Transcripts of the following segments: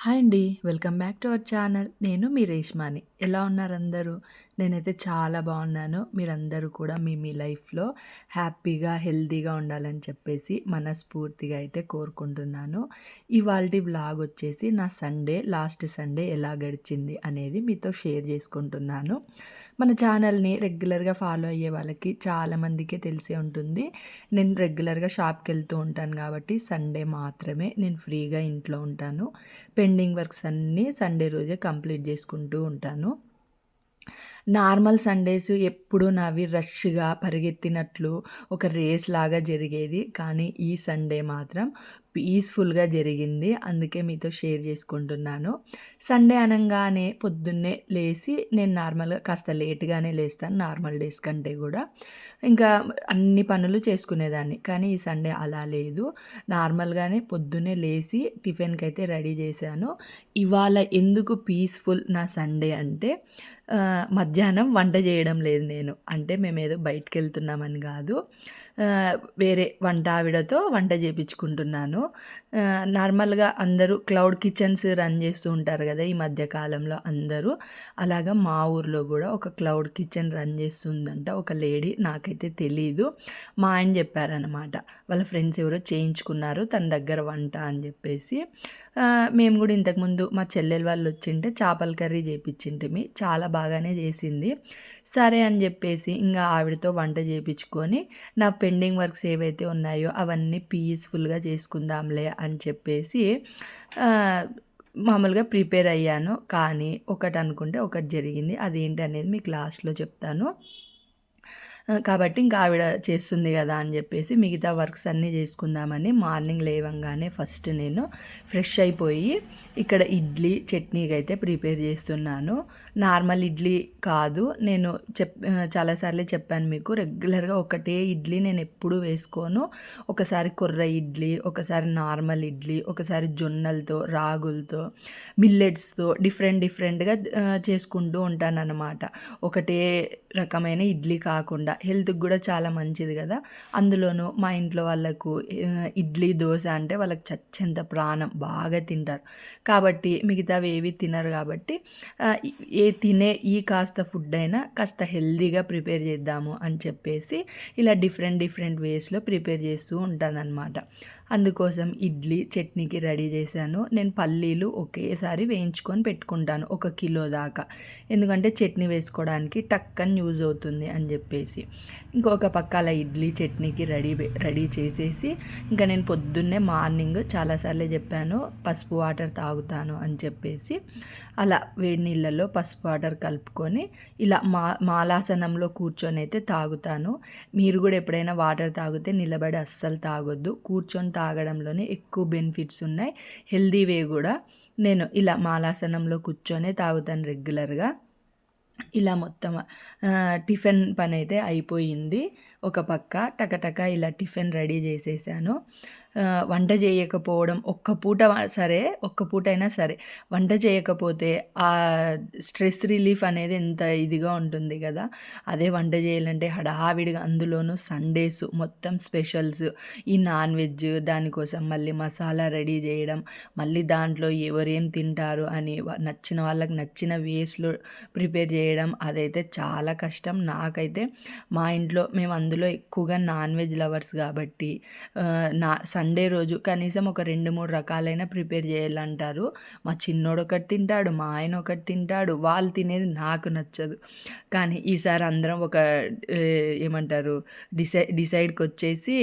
Hi అండి welcome back to our channel. నేను మీ రేష్మాని. ఎలా ఉన్నారు అందరూ? నేనైతే చాలా బాగున్నాను. మీరందరూ కూడా మీ మీ లైఫ్లో హ్యాపీగా హెల్తీగా ఉండాలని చెప్పేసి మనస్ఫూర్తిగా అయితే కోరుకుంటున్నాను. ఇవాళ బ్లాగ్ వచ్చేసి నా సండే లాస్ట్ సండే ఎలా గడిచింది అనేది మీతో షేర్ చేసుకుంటున్నాను. మన ఛానల్ని రెగ్యులర్గా ఫాలో అయ్యే వాళ్ళకి చాలామందికే తెలిసే ఉంటుంది. నేను రెగ్యులర్గా షాప్కి వెళ్తూ ఉంటాను కాబట్టి సండే మాత్రమే నేను ఫ్రీగా ఇంట్లో ఉంటాను. పెండింగ్ వర్క్స్ అన్నీ సండే రోజే కంప్లీట్ చేసుకుంటూ ఉంటాను. నార్మల్ సండేస్ ఎప్పుడూ నావి రష్గా పరిగెత్తినట్లు ఒక రేస్ లాగా జరిగేది. కానీ ఈ సండే మాత్రం పీస్ఫుల్గా జరిగింది. అందుకే మీతో షేర్ చేసుకుంటున్నాను. సండే అనగానే పొద్దున్నే లేచి నేను నార్మల్గా కాస్త లేట్గానే లేస్తాను. నార్మల్ డేస్ కంటే కూడా. ఇంకా అన్ని పనులు చేసుకునేదాన్ని. కానీ ఈ సండే అలా లేదు. నార్మల్గానే పొద్దున్నే లేచి టిఫిన్కి అయితే రెడీ చేశాను. ఇవాళ ఎందుకు పీస్ఫుల్ నా సండే అంటే మధ్యాహ్నం వంట చేయడం లేదు నేను. అంటే మేము ఏదో బయటకు వెళ్తున్నామని కాదు వేరే వంట ఆవిడతో వంట చేయించుకుంటున్నాను నార్మల్గా అందరూ క్లౌడ్ కిచెన్స్ రన్ చేస్తూ ఉంటారు కదా ఈ మధ్య కాలంలో అందరూ. అలాగా మా ఊర్లో కూడా ఒక క్లౌడ్ కిచెన్ రన్ చేస్తుందంట ఒక లేడీ నాకైతే తెలీదు. మా ఆయన చెప్పారనమాట వాళ్ళ ఫ్రెండ్స్ ఎవరో చేయించుకున్నారు తన దగ్గర వంట అని చెప్పేసి. మేము కూడా ఇంతకుముందు మా చెల్లెల వాళ్ళు వచ్చింటే చేపల కర్రీ చేయించింటిమి చాలా బాగానే చేసింది. సరే అని చెప్పేసి ఇంకా ఆవిడతో వంట చేయించుకొని నా పెండింగ్ వర్క్స్ ఏవైతే ఉన్నాయో అవన్నీ పీస్ఫుల్గా చేసుకుందాంలే అని చెప్పేసి మామూలుగా ప్రిపేర్ అయ్యాను. కానీ ఒకటి అనుకుంటే ఒకటి జరిగింది. అదేంటి అనేది మీకు లాస్ట్లో చెప్తాను. కాబట్టి ఇంకా ఆవిడ చేస్తుంది కదా అని చెప్పేసి మిగతా వర్క్స్ అన్నీ చేసుకుందామని మార్నింగ్ లేవంగానే ఫస్ట్ నేను ఫ్రెష్ అయిపోయి ఇక్కడ ఇడ్లీ చట్నీకి అయితే ప్రిపేర్ చేస్తున్నాను. నార్మల్ ఇడ్లీ కాదు. నేను చెప్ చాలాసార్లు చెప్పాను మీకు రెగ్యులర్గా ఒకటే ఇడ్లీ నేను ఎప్పుడూ వేసుకోను. ఒకసారి కొర్ర ఇడ్లీ ఒకసారి నార్మల్ ఇడ్లీ ఒకసారి జొన్నలతో రాగులతో మిల్లెట్స్తో డిఫరెంట్ డిఫరెంట్గా చేసుకుంటూ ఉంటాను అన్నమాట ఒకటే రకమైన ఇడ్లీ కాకుండా హెల్త్కి కూడా చాలా మంచిది కదా. అందులోనూ మా ఇంట్లో వాళ్ళకు ఇడ్లీ దోశ అంటే వాళ్ళకి చచ్చెంత ప్రాణం బాగా తింటారు. కాబట్టి మిగతావి ఏవి తినరు కాబట్టి ఏ తినే ఈ కాస్త ఫుడ్ అయినా కాస్త హెల్తీగా ప్రిపేర్ చేద్దాము అని చెప్పేసి ఇలా డిఫరెంట్ డిఫరెంట్ వేస్లో ప్రిపేర్ చేస్తూ ఉంటానన్నమాట. అందుకోసం ఇడ్లీ చట్నీకి రెడీ చేశాను. నేను పల్లీలు ఒకేసారి వేయించుకొని పెట్టుకుంటాను ఒక కిలో దాకా. ఎందుకంటే చట్నీ వేసుకోవడానికి టక్కని యూజ్ అవుతుంది అని చెప్పేసి. ఇంకొక పక్క అలా ఇడ్లీ చట్నీకి రెడీ రెడీ చేసేసి ఇంకా నేను పొద్దున్నే మార్నింగ్ చాలాసార్లు చెప్పాను పసుపు వాటర్ తాగుతాను అని చెప్పేసి. అలా వేడి నీళ్ళల్లో పసుపు వాటర్ కలుపుకొని ఇలా మా మాలాసనంలో కూర్చొని అయితే తాగుతాను. మీరు కూడా ఎప్పుడైనా వాటర్ తాగితే నిలబడి అస్సలు తాగొద్దు. కూర్చొని తాగడంలోనే ఎక్కువ బెనిఫిట్స్ ఉన్నాయి. హెల్దీ వే కూడా నేను ఇలా మాలాసనంలో కూర్చొనే తాగుతాను రెగ్యులర్గా. ఇలా మొత్తం టిఫిన్ పని అయితే అయిపోయింది. ఒక పక్క టకటక ఇలా టిఫిన్ రెడీ చేసేసాను. వంట చేయకపోవడం ఒక్క పూట సరే ఒక్క పూట అయినా సరే. వంట చేయకపోతే ఆ స్ట్రెస్ రిలీఫ్ అనేది ఎంత ఇదిగా ఉంటుంది కదా. అదే వంట చేయాలంటే హడావిడిగా అందులోనూ సండేస్ మొత్తం స్పెషల్స్ ఈ నాన్ వెజ్ దానికోసం మళ్ళీ మసాలా రెడీ చేయడం మళ్ళీ దాంట్లో ఎవరేం తింటారు అని నచ్చిన వాళ్ళకి నచ్చిన వేస్లో ప్రిపేర్ చేయడం అదైతే చాలా కష్టం. నాకైతే మా ఇంట్లో మేము అందులో ఎక్కువగా నాన్ వెజ్ లవర్స్ కాబట్టి నా సండే రోజు కనీసం ఒక రెండు మూడు రకాలైన ప్రిపేర్ చేయాలంటారు. మా చిన్నోడు ఒకటి తింటాడు మా ఆయన ఒకటి తింటాడు వాళ్ళు తినేది నాకు నచ్చదు. కానీ ఈసారి అందరం ఒక ఏమంటారు డిసై డిసైడ్కి వచ్చేసి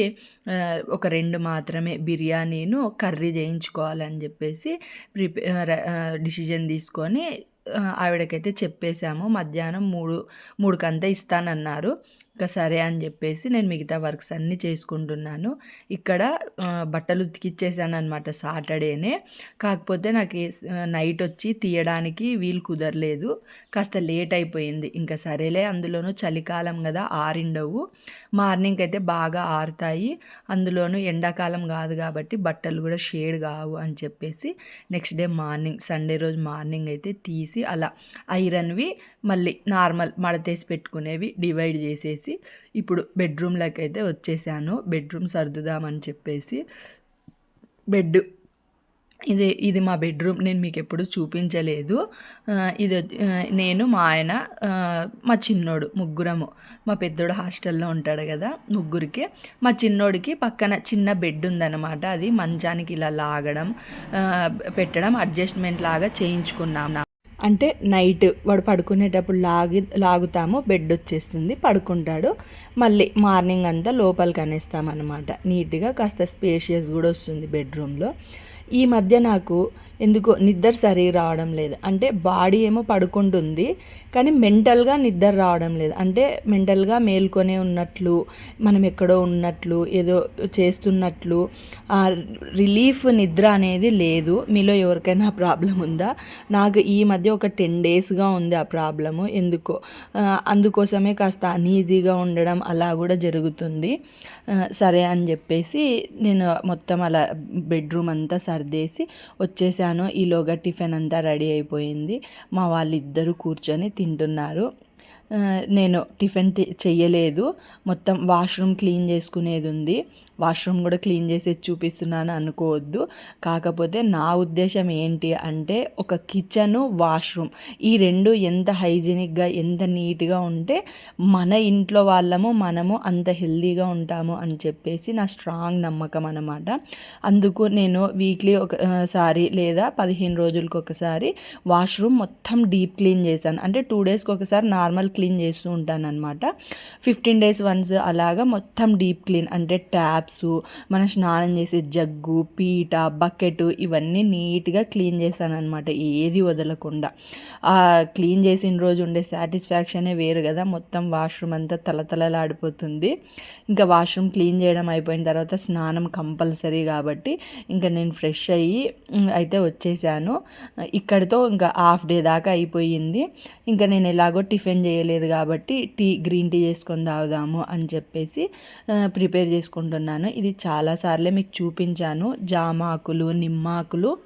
ఒక రెండు మాత్రమే బిర్యానీను కర్రీ చేయించుకోవాలని చెప్పేసి ప్రిపేర్ డిసిజన్ తీసుకొని ఆవిడకైతే చెప్పేశాము మధ్యాహ్నం మూడు మూడుకంతా ఇస్తానన్నారు. ఇంకా సరే అని చెప్పేసి నేను మిగతా వర్క్స్ అన్నీ చేసుకుంటున్నాను. ఇక్కడ బట్టలు ఉతికిచ్చేసాను అనమాట సాటర్డేనే. కాకపోతే నాకు నైట్ వచ్చి తీయడానికి వీలు కుదరలేదు. కాస్త లేట్ అయిపోయింది. ఇంకా సరేలే అందులోనూ చలికాలం కదా ఆరిండవు. మార్నింగ్ అయితే బాగా ఆరుతాయి. అందులోనూ ఎండాకాలం కాదు కాబట్టి బట్టలు కూడా షేడ్ కావు అని చెప్పేసి నెక్స్ట్ డే మార్నింగ్ సండే రోజు మార్నింగ్ అయితే తీసి అలా ఐరన్వి మళ్ళీ నార్మల్ మడతేసి పెట్టుకునేవి డివైడ్ చేసేసి ఇప్పుడు బెడ్రూమ్లోకి అయితే వచ్చేసాను. బెడ్రూమ్ సర్దుదామని చెప్పేసి బెడ్ ఇది ఇది మా బెడ్రూమ్. నేను మీకు ఎప్పుడు చూపించలేదు ఇది వచ్చి- నేను మా ఆయన మా చిన్నోడు ముగ్గురము. మా పెద్దోడు హాస్టల్లో ఉంటాడు కదా ముగ్గురికి. మా చిన్నోడికి పక్కన చిన్న బెడ్ ఉందన్నమాట అది మంచానికి ఇలా లాగడం పెట్టడం అడ్జస్ట్మెంట్ లాగా చేయించుకున్నాం. నా అంటే నైట్ వాడు పడుకునేటప్పుడు లాగి లాగుతాము బెడ్ వచ్చేస్తుంది పడుకుంటాడు. మళ్ళీ మార్నింగ్ అంతా లోపలికి అనేస్తామన్నమాట. అనమాట నీట్గా కాస్త స్పేషియస్ కూడా వస్తుంది బెడ్రూమ్లో. ఈ మధ్య నాకు ఎందుకో నిద్ర సరిగా రావడం లేదు. అంటే బాడీ ఏమో పడుకుంటుంది కానీ మెంటల్గా నిద్ర రావడం లేదు. అంటే మెంటల్గా మేల్కొనే ఉన్నట్లు మనం ఎక్కడో ఉన్నట్లు ఏదో చేస్తున్నట్లు ఆ రిలీఫ్ నిద్ర అనేది లేదు. మీలో ఎవరికైనా ప్రాబ్లం ఉందా? నాకు ఈ మధ్య ఒక టెన్ డేస్గా ఉంది ఆ ప్రాబ్లము. ఎందుకో? అందుకోసమే కాస్త అనీజీగా ఉండడం అలా కూడా జరుగుతుంది. సరే అని చెప్పేసి నేను మొత్తం అలా బెడ్రూమ్ అంతా సర్దేసి వచ్చేసాను ఈలోగా టిఫిన్ అంతా రెడీ అయిపోయింది. మా వాళ్ళిద్దరూ కూర్చొని తింటున్నారు. నేను టిఫిన్ చెయ్యలేదు. మొత్తం వాష్రూమ్ క్లీన్ చేసుకునేది ఉంది వాష్రూమ్ కూడా క్లీన్ చేసి చూపిస్తున్నాను అనుకోవద్దు. కాకపోతే నా ఉద్దేశం ఏంటి అంటే ఒక కిచెను వాష్రూమ్ ఈ రెండు ఎంత హైజీనిక్గా ఎంత నీట్గా ఉంటే మన ఇంట్లో వాళ్ళము మనము అంత హెల్దీగా ఉంటాము అని చెప్పేసి నా స్ట్రాంగ్ నమ్మకం అనమాట అందుకు నేను వీక్లీ ఒకసారి లేదా పదిహేను రోజులకు ఒకసారి వాష్రూమ్ మొత్తం డీప్ క్లీన్ చేశాను. అంటే టూ డేస్కి ఒకసారి నార్మల్ క్లీన్ చేస్తూ ఉంటాను అనమాట ఫిఫ్టీన్ డేస్ వన్స్ అలాగా మొత్తం డీప్ క్లీన్ అంటే ట్యాప్ క్యాప్స్ మనం స్నానం చేసే జగ్గు పీట బకెట్ ఇవన్నీ నీట్గా క్లీన్ చేశాను అనమాట ఏది వదలకుండా. ఆ క్లీన్ చేసిన రోజు ఉండే సాటిస్ఫాక్షనే వేరు కదా. మొత్తం వాష్రూమ్ అంతా తలతలలాడిపోతుంది. ఇంకా వాష్రూమ్ క్లీన్ చేయడం అయిపోయిన తర్వాత స్నానం కంపల్సరీ కాబట్టి ఇంకా నేను ఫ్రెష్ అయ్యి అయితే వచ్చేసాను. ఇక్కడితో ఇంకా హాఫ్ డే దాకా అయిపోయింది. ఇంకా నేను ఎలాగో టిఫిన్ చేయలేదు కాబట్టి టీ గ్రీన్ టీ చేసుకొని తాగుదాము అని చెప్పేసి ప్రిపేర్ చేసుకుంటున్నాను. ఇది చాలాసార్లే మీకు చూపించాను. జామాకులు నిమ్మాకులు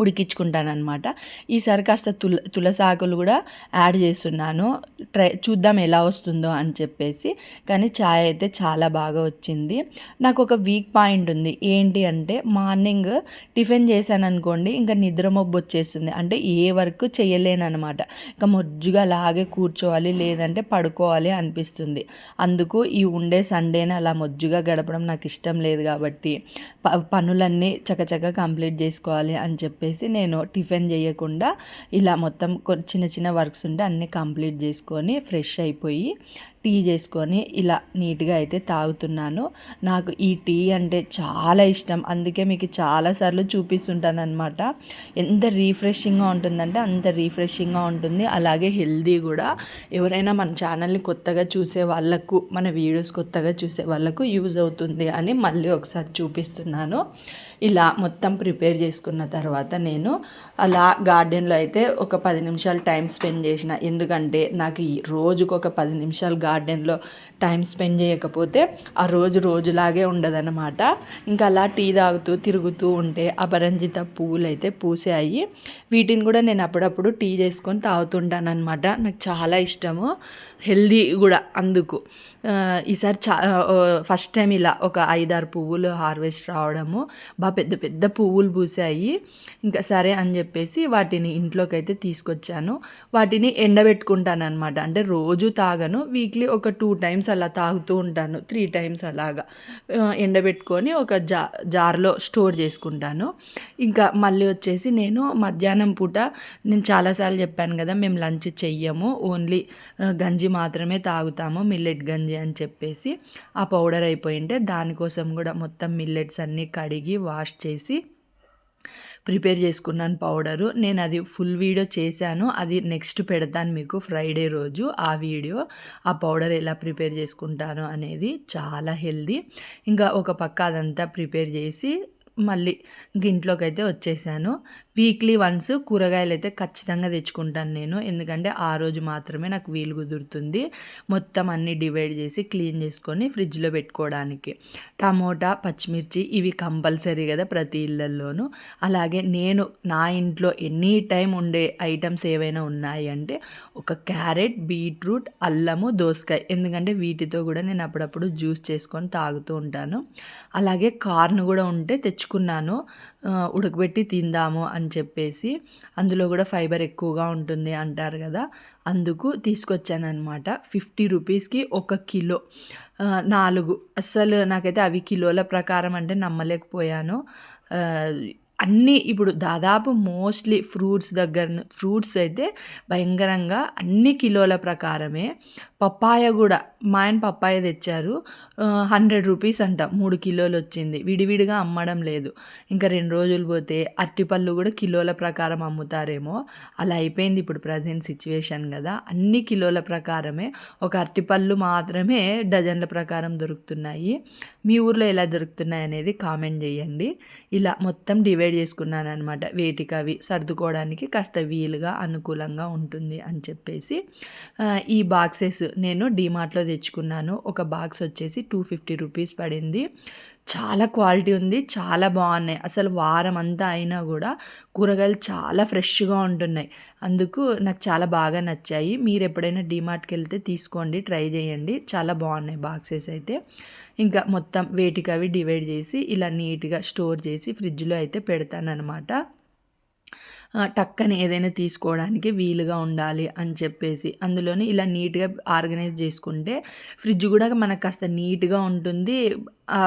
ఉడికించుకుంటాను అనమాట ఈసారి కాస్త తుల తులసాకులు కూడా యాడ్ చేస్తున్నాను. ట్రై చూద్దాం ఎలా వస్తుందో అని చెప్పేసి. కానీ ఛాయ్ అయితే చాలా బాగా వచ్చింది. నాకు ఒక వీక్ పాయింట్ ఉంది. ఏంటి అంటే మార్నింగ్ టిఫిన్ చేశాను అనుకోండి ఇంకా నిద్ర మబ్బు వచ్చేస్తుంది. అంటే ఏ వర్క్ చేయలేనమాట ఇంకా మొజ్జుగా అలాగే కూర్చోవాలి లేదంటే పడుకోవాలి అనిపిస్తుంది. అందుకు ఈ ఉండే సండేని అలా మొజ్జుగా గడపడం నాకు ఇష్టం లేదు కాబట్టి ప పనులన్నీ చకచక కంప్లీట్ చేసుకోవాలి అని చెప్పి చెప్పేసి నేను టిఫిన్ చేయకుండా ఇలా మొత్తం కొ- చిన్న చిన్న వర్క్స్ ఉంటే అన్నీ కంప్లీట్ చేసుకొని ఫ్రెష్ అయిపోయి టీ చేసుకొని ఇలా నీట్గా అయితే తాగుతున్నాను. నాకు ఈ టీ అంటే చాలా ఇష్టం. అందుకే మీకు చాలాసార్లు చూపిస్తుంటాను ఎంత రీఫ్రెషింగ్గా ఉంటుందంటే అంత రీఫ్రెషింగ్గా ఉంటుంది. అలాగే హెల్దీ కూడా. ఎవరైనా మన ఛానల్ని కొత్తగా చూసే వాళ్ళకు మన వీడియోస్ కొత్తగా చూసే వాళ్ళకు యూజ్ అవుతుంది అని మళ్ళీ ఒకసారి చూపిస్తున్నాను. ఇలా మొత్తం ప్రిపేర్ చేసుకున్న తర్వాత నేను అలా గార్డెన్లో అయితే ఒక పది నిమిషాలు టైం స్పెండ్ చేసిన. ఎందుకంటే నాకు ఈ రోజుకు ఒక పది నిమిషాలు గార్డెన్లో టైం స్పెండ్ చేయకపోతే ఆ రోజు రోజులాగే ఉండదన్నమాట. ఇంకా అలా టీ తాగుతూ తిరుగుతూ ఉంటే అపరంజిత పువ్వులు అయితే పూసాయి. వీటిని కూడా నేను అప్పుడప్పుడు టీ చేసుకొని తాగుతుంటాను అనమాట నాకు చాలా ఇష్టము. హెల్దీ కూడా అందుకు. ఈసారి చా ఫస్ట్ టైం ఇలా ఒక ఐదారు పువ్వులు హార్వెస్ట్ రావడము. బాగా పెద్ద పెద్ద పువ్వులు పూసాయి. ఇంకా సరే అని చెప్పేసి వాటిని ఇంట్లోకి అయితే తీసుకొచ్చాను. వాటిని ఎండబెట్టుకుంటాను అనమాట అంటే రోజు తాగను. వీక్లీ ఒక టూ టైమ్స్ అలా తాగుతూ ఉంటాను. త్రీ టైమ్స్ అలాగా. ఎండబెట్టుకొని ఒక జా జార్లో స్టోర్ చేసుకుంటాను. ఇంకా మళ్ళీ వచ్చేసి నేను మధ్యాహ్నం పూట నేను చాలాసార్లు చెప్పాను కదా మేము లంచ్ చెయ్యము. ఓన్లీ గంజి మాత్రమే తాగుతాము. మిల్లెట్ గంజి అని చెప్పేసి ఆ పౌడర్ అయిపోయింటే దానికోసం కూడా మొత్తం మిల్లెట్స్ అన్నీ కడిగి వాష్ చేసి ప్రిపేర్ చేసుకున్నాను పౌడరు. నేను అది ఫుల్ వీడియో చేశాను. అది నెక్స్ట్ పెడతాను మీకు ఫ్రైడే రోజు ఆ వీడియో. ఆ పౌడర్ ఎలా ప్రిపేర్ చేసుకుంటాను అనేది చాలా హెల్దీ. ఇంకా ఒక పక్క అదంతా ప్రిపేర్ చేసి మళ్ళీ ఇంక ఇంట్లోకి అయితే వచ్చేసాను. వీక్లీ వన్స్ కూరగాయలు అయితే ఖచ్చితంగా తెచ్చుకుంటాను నేను. ఎందుకంటే ఆ రోజు మాత్రమే నాకు వీలు కుదురుతుంది. మొత్తం అన్నీ డివైడ్ చేసి క్లీన్ చేసుకొని ఫ్రిడ్జ్లో పెట్టుకోవడానికి. టమోటా పచ్చిమిర్చి ఇవి కంపల్సరీ కదా ప్రతి ఇళ్ళల్లోనూ అలాగే నేను నా ఇంట్లో ఎనీ టైం ఉండే ఐటమ్స్ ఏవైనా ఉన్నాయి అంటే ఒక క్యారెట్ బీట్రూట్ అల్లము దోసకాయ. ఎందుకంటే వీటితో కూడా నేను అప్పుడప్పుడు జ్యూస్ చేసుకొని తాగుతూ ఉంటాను. అలాగే కార్న్ కూడా ఉంటే తెచ్చుకున్నాను. ఉడకబెట్టి తిందాము అని చెప్పేసి అందులో కూడా ఫైబర్ ఎక్కువగా ఉంటుంది అంటారు కదా. అందుకు తీసుకొచ్చాను అనమాట ఫిఫ్టీ రూపీస్కి ఒక కిలో. నాలుగు. అస్సలు నాకైతే అవి కిలోల ప్రకారం అంటే నమ్మలేకపోయాను. అన్నీ ఇప్పుడు దాదాపు మోస్ట్లీ ఫ్రూట్స్ దగ్గర ఫ్రూట్స్ అయితే భయంకరంగా అన్ని కిలోల ప్రకారమే. పప్పాయ కూడా మా ఆయన పప్పాయ తెచ్చారు. హండ్రెడ్ రూపీస్ అంట మూడు కిలోలు వచ్చింది. విడివిడిగా అమ్మడం లేదు. ఇంకా రెండు రోజులు పోతే అరటిపళ్ళు కూడా కిలోల ప్రకారం అమ్ముతారేమో. అలా అయిపోయింది ఇప్పుడు ప్రజెంట్ సిచ్యువేషన్ కదా. అన్ని కిలోల ప్రకారమే ఒక అరటిపళ్ళు మాత్రమే డజన్ల ప్రకారం దొరుకుతున్నాయి. మీ ఊర్లో ఎలా దొరుకుతున్నాయి అనేది కామెంట్ చేయండి. ఇలా మొత్తం డివైడ్ చేసుకున్నాను అనమాట వేటికి అవి సర్దుకోవడానికి కాస్త వీలుగా అనుకూలంగా ఉంటుంది అని చెప్పేసి ఈ బాక్సెస్ నేను డీమార్ట్లో తెచ్చుకున్నాను. ఒక బాక్స్ వచ్చేసి టూ ఫిఫ్టీ రూపీస్ పడింది. చాలా క్వాలిటీ ఉంది చాలా బాగున్నాయి. అసలు వారం అంతా అయినా కూడా కూరగాయలు చాలా ఫ్రెష్గా ఉంటున్నాయి. అందుకు నాకు చాలా బాగా నచ్చాయి. మీరు ఎప్పుడైనా డీమార్ట్కి వెళ్తే తీసుకోండి ట్రై చేయండి. చాలా బాగున్నాయి బాక్సెస్ అయితే. ఇంకా మొత్తం వేటికి అవి డివైడ్ చేసి ఇలా నీట్గా స్టోర్ చేసి ఫ్రిడ్జ్లో అయితే పెడతానమాట టక్కని ఏదైనా తీసుకోవడానికి వీలుగా ఉండాలి అని చెప్పేసి. అందులోనే ఇలా నీట్గా ఆర్గనైజ్ చేసుకుంటే ఫ్రిడ్జ్ కూడా మనకు కాస్త నీట్గా ఉంటుంది. ఆ,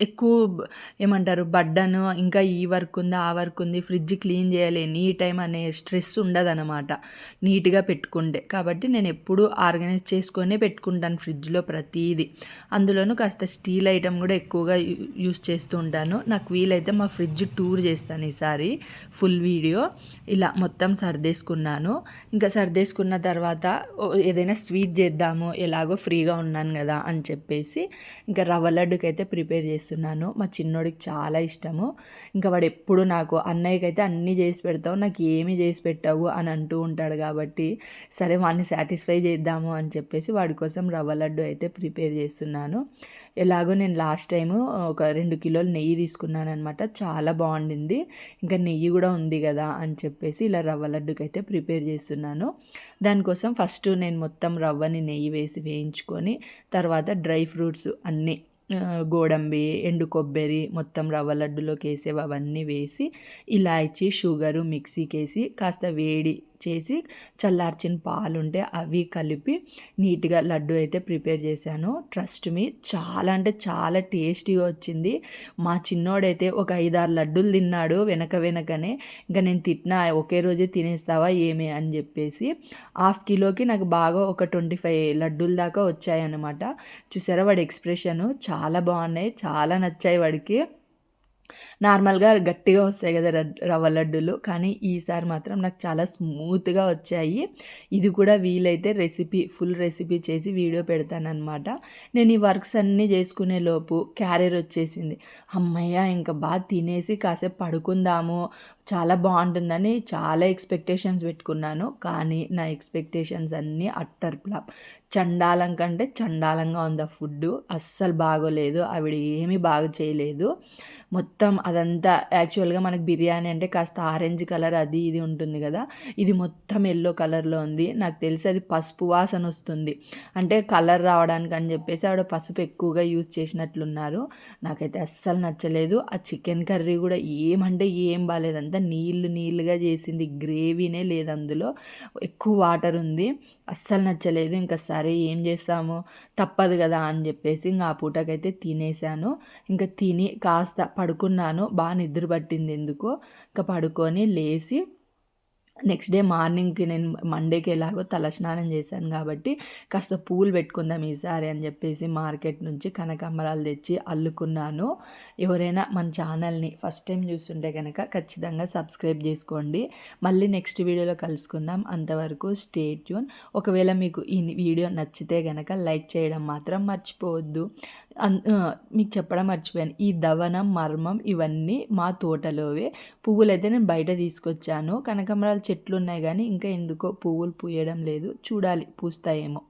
ఎక్కువ ఏమంటారు బడ్డను ఇంకా ఈ వర్క్ ఉంది ఆ వర్క్ ఉంది ఫ్రిడ్జ్ క్లీన్ చేయాలి ఎనీ టైం అనే స్ట్రెస్ ఉండదన్నమాట. నీట్గా పెట్టుకుంటే. కాబట్టి నేను ఎప్పుడూ ఆర్గనైజ్ చేసుకొనే పెట్టుకుంటాను ఫ్రిడ్జ్లో ప్రతిదీ. అందులోనూ కాస్త స్టీల్ ఐటమ్ కూడా ఎక్కువగా యూస్ చేస్తూ ఉంటాను. నాకు వీలైతే మా ఫ్రిడ్జ్ టూర్ చేస్తాను ఈసారి ఫుల్ వీడియో. ఇలా మొత్తం సర్దేసుకున్నాను. ఇంకా సర్దేసుకున్న తర్వాత ఏదైనా స్వీట్ చేద్దాము ఎలాగో ఫ్రీగా ఉన్నాను కదా అని చెప్పేసి ఇంకా రవ్వ లడ్డుకైతే ప్రిపేర్ చేస్తాను చేస్తున్నాను. మా చిన్నోడికి చాలా ఇష్టము. ఇంకా వాడు ఎప్పుడు నాకు అన్నయ్యకి అయితే అన్నీ చేసి పెడతావు నాకు ఏమీ చేసి పెట్టావు అని అంటూ ఉంటాడు కాబట్టి సరే వాడిని సాటిస్ఫై చేద్దాము అని చెప్పేసి వాడి కోసం రవ్వ లడ్డు అయితే ప్రిపేర్ చేస్తున్నాను. ఎలాగో నేను లాస్ట్ టైము ఒక రెండు కిలోలు నెయ్యి తీసుకున్నాను అనమాట చాలా బాగుండింది. ఇంకా నెయ్యి కూడా ఉంది కదా అని చెప్పేసి ఇలా రవ్వ లడ్డుకి అయితే ప్రిపేర్ చేస్తున్నాను. దానికోసం ఫస్ట్ నేను మొత్తం రవ్వని నెయ్యి వేసి వేయించుకొని తర్వాత డ్రై ఫ్రూట్స్ అన్నీ గోడంబి ఎండు కొబ్బరి మొత్తం రవ్వ లడ్డులోకి వేసేవి అవన్నీ వేసి ఇలాచి షుగరు మిక్సీకి వేసి కాస్త వేడి చేసి చల్లార్చిన పాలు ఉంటే అవి కలిపి నీట్గా లడ్డు అయితే ప్రిపేర్ చేశాను. ట్రస్ట్ మీ చాలా అంటే చాలా టేస్టీగా వచ్చింది. మా చిన్నోడైతే ఒక ఐదారు లడ్డూలు తిన్నాడు వెనక వెనకనే. ఇంకా నేను తిట్టినా ఒకే రోజే తినేస్తావా ఏమి? అని చెప్పేసి హాఫ్ కిలోకి నాకు బాగా ఒక ట్వంటీ ఫైవ్ లడ్డూల దాకా వచ్చాయన్నమాట. చూసారా వాడి ఎక్స్ప్రెషను? చాలా బాగున్నాయి చాలా నచ్చాయి వాడికి. నార్మల్గా గట్టిగా వస్తాయి కదా రడ్- రవ్వ లడ్డూలు. కానీ ఈసారి మాత్రం నాకు చాలా స్మూత్గా వచ్చాయి. ఇది కూడా వీలైతే రెసిపీ ఫుల్ రెసిపీ చేసి వీడియో పెడతానమాట నేను ఈ వర్క్స్ అన్నీ చేసుకునే లోపు క్యారియర్ వచ్చేసింది. అమ్మయ్య ఇంకా బాగా తినేసి కాసేపు పడుకుందాము. చాలా బాగుంటుందని చాలా ఎక్స్పెక్టేషన్స్ పెట్టుకున్నాను. కానీ నా ఎక్స్పెక్టేషన్స్ అన్నీ అట్టర్ ప్లాప్ చండాలం కంటే చండాలంగా ఉంది ఆ ఫుడ్ అస్సలు బాగోలేదు. ఆవిడ ఏమీ బాగా చేయలేదు. మొత్తం అదంతా యాక్చువల్గా మనకి బిర్యానీ అంటే కాస్త ఆరెంజ్ కలర్ అది ఇది ఉంటుంది కదా. ఇది మొత్తం ఎల్లో కలర్లో ఉంది. నాకు తెలిసి అది పసుపు వాసన వస్తుంది. అంటే కలర్ రావడానికి అని చెప్పేసి ఆవిడ పసుపు ఎక్కువగా యూజ్ చేసినట్లున్నారు. నాకైతే అస్సలు నచ్చలేదు. ఆ చికెన్ కర్రీ కూడా ఏమంటే ఏం బాగాలేదు అంతా నీళ్ళు నీళ్ళుగా చేసింది. గ్రేవీనే లేదు అందులో. ఎక్కువ వాటర్ ఉంది. అస్సలు నచ్చలేదు. ఇంకా సరే ఏం చేస్తాము? తప్పదు కదా అని చెప్పేసి ఇంకా ఆ పూటకైతే తినేసాను. ఇంకా తిని కాస్త పడుకున్నాను. బాగా నిద్ర పట్టింది ఎందుకో. ఇంకా పడుకొని లేచి నెక్స్ట్ డే మార్నింగ్కి నేను మండేకి ఎలాగో తలస్నానం చేశాను కాబట్టి కాస్త పూలు పెట్టుకుందాం ఈసారి అని చెప్పేసి మార్కెట్ నుంచి కనకాంబరాలు తెచ్చి అల్లుకున్నాను. ఎవరైనా మన ఛానల్ని ఫస్ట్ టైం చూస్తుంటే కనుక ఖచ్చితంగా సబ్స్క్రైబ్ చేసుకోండి. మళ్ళీ నెక్స్ట్ వీడియోలో కలుసుకుందాం. అంతవరకు స్టే ట్యూన్ ఒకవేళ మీకు ఈ వీడియో నచ్చితే కనుక లైక్ చేయడం మాత్రం మర్చిపోవద్దు. మీకు చెప్పడం మర్చిపోయాను. ఈ దవనం మర్మం ఇవన్నీ మా తోటలోవే. పువ్వులు అయితే నేను బయట తీసుకొచ్చాను. కనకాంబరాలు చెట్లు ఉన్నాయి కానీ ఇంకా ఎందుకో పువ్వులు పూయడం లేదు. చూడాలి పూస్తాయేమో.